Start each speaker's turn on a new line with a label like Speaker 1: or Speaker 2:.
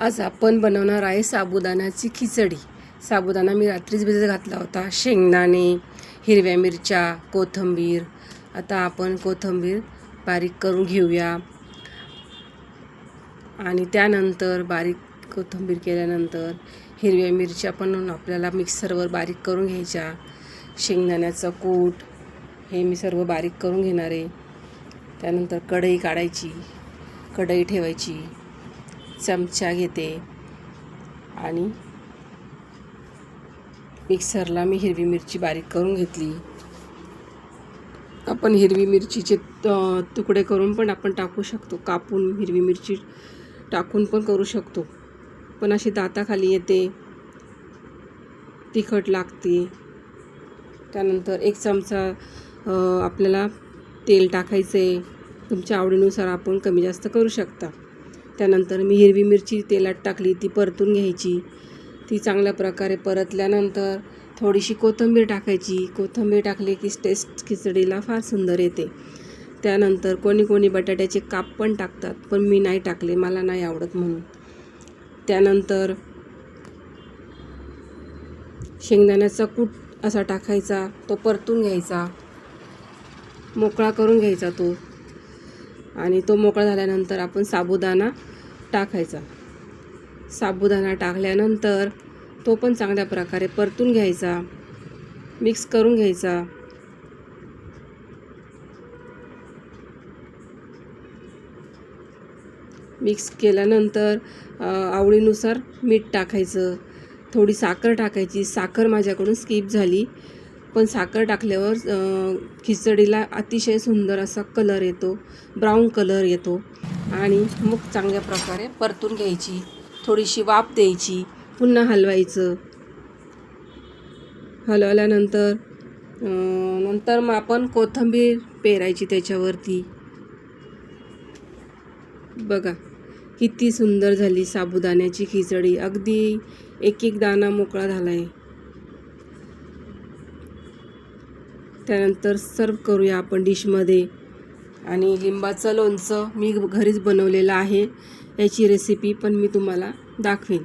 Speaker 1: आज आपण बनवणार आहे साबुदाण्याची खिचडी. साबुदाणा मी रात्रीच भिजत घातला होता. शेंगदाणे हिरव्या मिरच्या कोथिंबीर. आता आपण कोथिंबीर बारीक करून घेऊया. आणि त्यानंतर बारीक कोथिंबीर केल्यानंतर हिरव्या मिरच्या पण आपल्याला मिक्सरवर बारीक करून घ्यायच्या. शेंगदाण्याचं कूट हे मी सर्व बारीक करून घेणार आहे. त्यानंतर कढई काढायची. कढई ठेवायची. चमचा घेते. आणि मिक्सरला मी हिरवी मिरची बारीक करून घेतली. आपण हिरवी मिरचीचे तुकडे करून पण आपण टाकू शकतो. कापून हिरवी मिरची टाकून पण करू शकतो. पण अशी दाताखाली येते. तिखट लागते. त्यानंतर एक चमचा आपल्याला तेल टाकायचं आहे तुमच्या आवडीनुसार आपण कमी जास्त करू शकता. त्यानंतर मी हिरवी मिरची तेलात टाकली ती परतून घ्यायची. ती चांगल्या प्रकारे परतल्यानंतर थोडीशी कोथिंबीर टाकायची. कोथिंबीर टाकली की टेस्ट खिचडीला फार सुंदर येते. त्यानंतर कोणी कोणी बटाट्याचे काप पण टाकतात पण मी नाही टाकले मला नाही आवडत म्हणून. त्यानंतर शेंगदाण्याचा कूट असा टाकायचा तो परतून घ्यायचा. मोकळा करून घ्यायचा तो. आणि तो मोकळा झाल्यानंतर आपण साबुदाणा टाकायचा. साबुदाणा टाकल्यानंतर तो पण चांगल्या प्रकारे परतून घ्यायचा मिक्स करून घ्यायचा. मिक्स केल्यानंतर आवडीनुसार मीठ टाकायचं. थोडी साखर टाकायची. साखर माझ्याकडून स्किप झाली. पण साखर टाकल्यावर खिचडीला अतिशय सुंदर असा कलर येतो ब्राऊन कलर येतो. आणि मग चांगल्या प्रकारे परतून घ्यायची थोडीशी वाफ द्यायची पुन्हा हलवायचं. हलवल्यानंतर नंतर मग आपण कोथिंबीर पेरायची त्याच्यावरती. बघा किती सुंदर झाली साबुदाण्याची खिचडी. अगदी एक एक दाणा मोकळा झाला आहे त्यानंतर सर्व करूया आपण डिशमध्ये आणि लिंबाचं लोणचं मी घरीच बनवलेलं आहे. याची रेसिपी पण मी तुम्हाला दाखवेन.